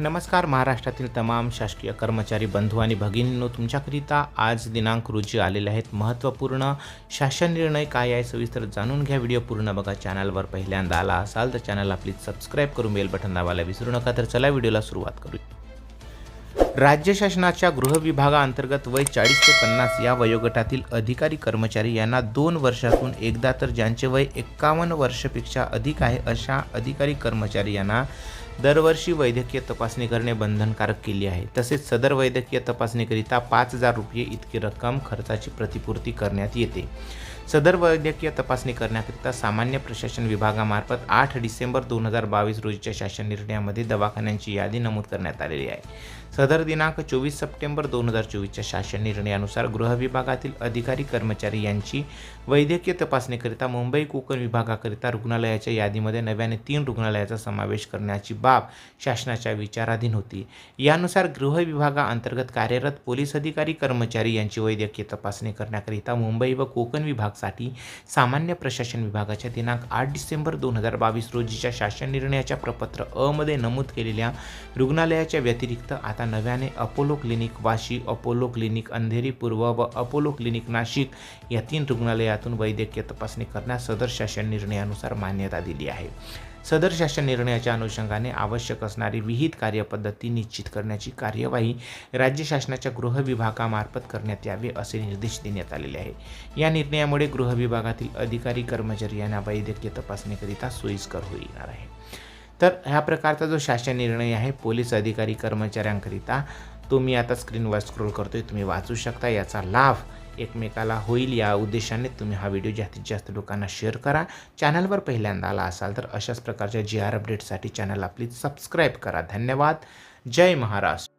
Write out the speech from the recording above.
नमस्कार महाराष्ट्रातील तमाम शासकीय कर्मचारी बंधू आणि भगिनींनो तुमच्याकरिता आज दिनांक रोजी आलेले आहेत महत्त्वपूर्ण शासन निर्णय काय आहे सविस्तर जाणून घ्या. व्हिडिओ पूर्ण बघा चॅनलवर पहिल्यांदा आला असाल तर चॅनलला प्लीज सबस्क्राईब करून बेल बटन दाबायला विसरू नका. तर चला व्हिडिओला सुरुवात करूया. राज्य शासनाच्या गृह विभागाअंतर्गत वय चाळीस ते पन्नास या वयोगटातील अधिकारी कर्मचारी यांना दोन वर्षातून एकदा तर ज्यांचे वय एक्कावन्न वर्षपेक्षा अधिक आहे अशा अधिकारी कर्मचारी यांना दरवर्षी वैद्यकीय तपासणी करणे बंधनकारक केली आहे. तसेच सदर वैद्यकीय तपासणीकरिता पाच हजार रुपये इतकी रक्कम खर्चाची प्रतिपूर्ती करण्यात येते. सदर वैद्यकीय तपासणी करण्याकरिता सामान्य प्रशासन विभागामार्फत आठ डिसेंबर दोन हजार बावीस रोजीच्या शासन निर्णयामध्ये दवाखान्यांची यादी नमूद करण्यात आलेली आहे. सदर दिनांक चोवीस सप्टेंबर दोन हजार चोवीसच्या शासन निर्णयानुसार गृह विभागातील अधिकारी कर्मचारी यांची वैद्यकीय तपासणीकरिता मुंबई कोकण विभागाकरिता रुग्णालयाच्या यादीमध्ये नव्याने तीन रुग्णालयाचा समावेश करण्याची बाब शासनाच्या विचाराधीन होती. यानुसार गृह विभागाअंतर्गत कार्यरत पोलीस अधिकारी कर्मचारी यांची वैद्यकीय तपासणी करण्याकरिता मुंबई व कोकण विभागसाठी सामान्य प्रशासन विभागाच्या दिनांक आठ डिसेंबर दोन हजार बावीस रोजीच्या शासन निर्णयाच्या प्रपत्र अ मध्ये नमूद केलेल्या रुग्णालयाच्या व्यतिरिक्त आता नव्याने Apollo clinic Vashi Apollo clinic Andheri पूर्व व अपोलो क्लिनिक नाशिक या तीन रुग्णालयातून वैद्यकीय तपासणी करण्यास सदर शासन निर्णयानुसार मान्यता दिली आहे. सदर शासन निर्णयाच्या अनुषंगाने आवश्यक असणारी विहित कार्यपद्धती निश्चित करण्याची कार्यवाही राज्य शासनाच्या गृह विभागामार्फत करण्यात यावे असे निर्देश देण्यात आलेले आहे. या निर्णयामुळे गृह विभागातील अधिकारी कर्मचारी यांना वैद्यकीय तपासणीकरिता सोयीस्कर होणार आहे तर ह्या प्रकारचा जो शासन निर्णय आहे पोलीस अधिकारी कर्मचाऱ्यांकरिता तो मी आता स्क्रीनवर स्क्रोल करतोय तुम्ही वाचू शकता. याचा लाभ एकमेकाला होईल या उद्देशाने तुम्ही हा व्हिडिओ जास्तीत जास्त लोकांना शेअर करा. चॅनलवर पहिल्यांदा आला असाल तर अशाच प्रकारच्या जी आर अपडेटसाठी चॅनलला प्लीज सबस्क्राईब करा. धन्यवाद. जय महाराष्ट्र.